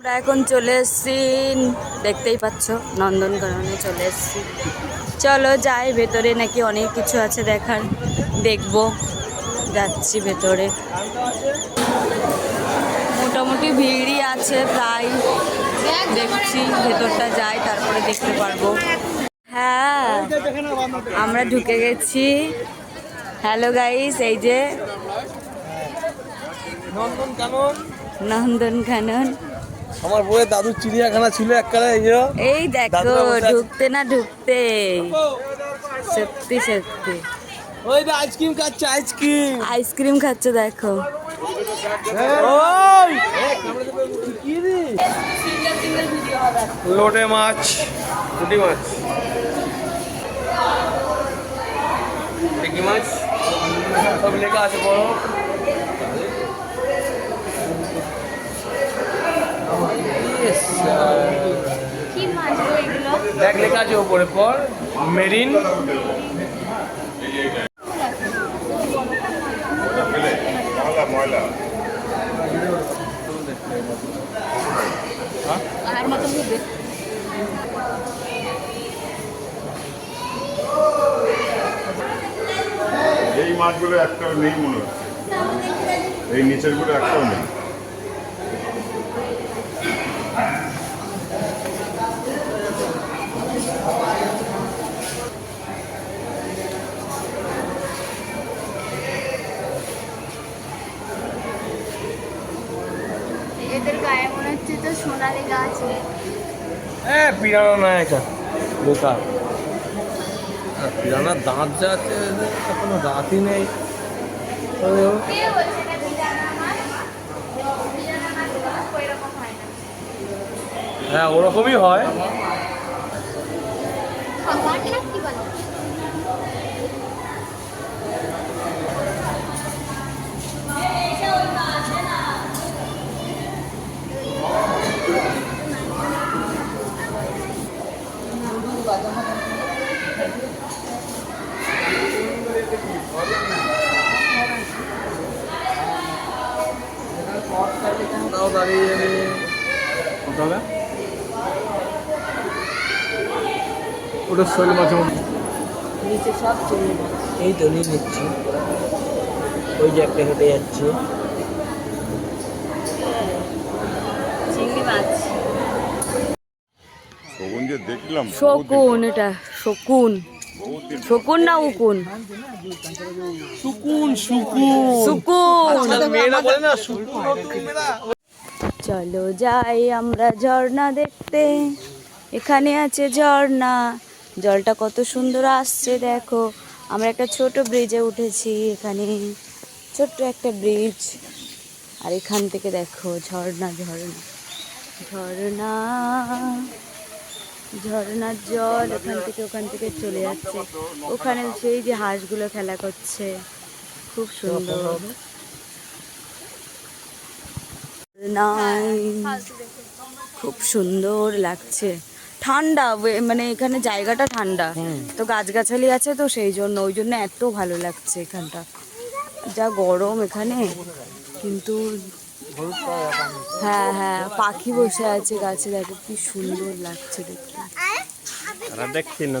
আমরা এখন চলে এসেছি দেখতেই পাচ্ছ নন্দনকাননে চলে এসেছি। চলো যাই ভেতরে নাকি অনেক কিছু আছে দেখার। দেখব যাচ্ছি ভেতরে। মোটামুটি ভিড়ই আছে প্রায়। দেখছি ভেতরটা যাই তারপরে দেখতে পারব। হ্যাঁ আমরা ঢুকে গেছি। হ্যালো গাইস এই যে নন্দন কানন নন্দনকানন। আমার বউয়ের দাদুর চিড়িয়াখানা ছিল এককালে এই এই দেখো। ঢুকতে না ঢুকতে। সত্যি সত্যি। ওই যে আইসক্রিম খাচ্ছে আইসক্রিম। আইসক্রিম খাচ্ছে দেখো। ওই! লোটে মাছ পুঁটি মাছ। টিকি মাছ। সব লেখা আছে বড় দেখ লেখা আছে ওপরে পর, মেরিন। এই মাছগুলো একটাও নেই মনে হচ্ছে। এই নিচেরগুলো একটাও নেই এদের গায়ে মনে হচ্ছে তো সোনালি গাছ হ্যাঁ পিরানা না এটা। বোকা আর পিরানার দাঁত যা আছে কোনো দাঁতই নেই। হ্যাঁ ওরকমই কে বলছে এটা বিজানা মাছ বিজানা মাছ ওইরকম হয় না হ্যাঁ ওরকমই হয় ভগবানটা কি বলে তাও দাঁড়িয়ে কত হবে ওটা শৈল নিচে সব চলে এই তো নিয়ে নিচ্ছি ওই যে একটা হেঁটে যাচ্ছে চিংড়ি মাছ শগুন যে দেখলাম শকুন এটা শকুন। শকুন না উকুন? সুকুন সুকুন সুকুন মেয়েরা বলে না সুকুন চলো যাই আমরা ঝর্ণা দেখতে। এখানে আছে ঝর্ণা। জলটা কত সুন্দর আসছে দেখো। আমরা একটা ছোট ব্রিজে উঠেছি এখানে। ছোট্ট একটা ব্রিজ আর এখান থেকে দেখো ঝর্ণা ঝর্ণা। ঝর্ণা ঝর্ণার জল ওখান থেকে ওখান থেকে চলে যাচ্ছে। ওখানে সেই যে হাঁসগুলো খেলা করছে। খুব সুন্দর। নাই খুব সুন্দর লাগছে। ঠান্ডা মানে এখানে জায়গাটা ঠান্ডা। তো গাছগাছালি আছে তো সেই জন্য ওই জন্য এত ভালো লাগছে এখানটা। যা গরম এখানে কিন্তু হ্যাঁ হ্যাঁ পাখি বসে আছে গাছে দেখো কি সুন্দর লাগছে দেখতে। দেখছি না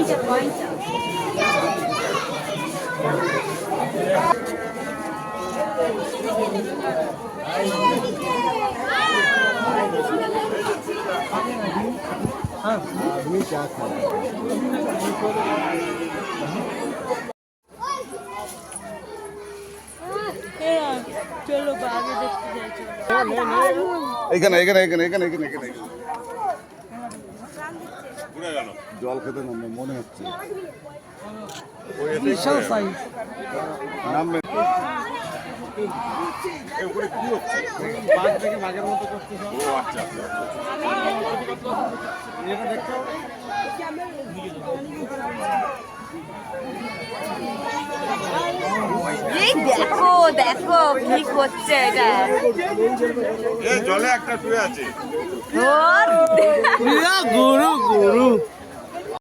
যে একটা এখানে আছে চলো আগে এখানে এখানে এখানে এখানে এখানে এখানে ঘুরে গেল জল খেতে নামবে মনে হচ্ছে। বিশাল সাইজ নামবে। এ, এই দেখো দেখো কি করছে এটা। এই জলে একটা শুয়ে আছে। গরু গরু।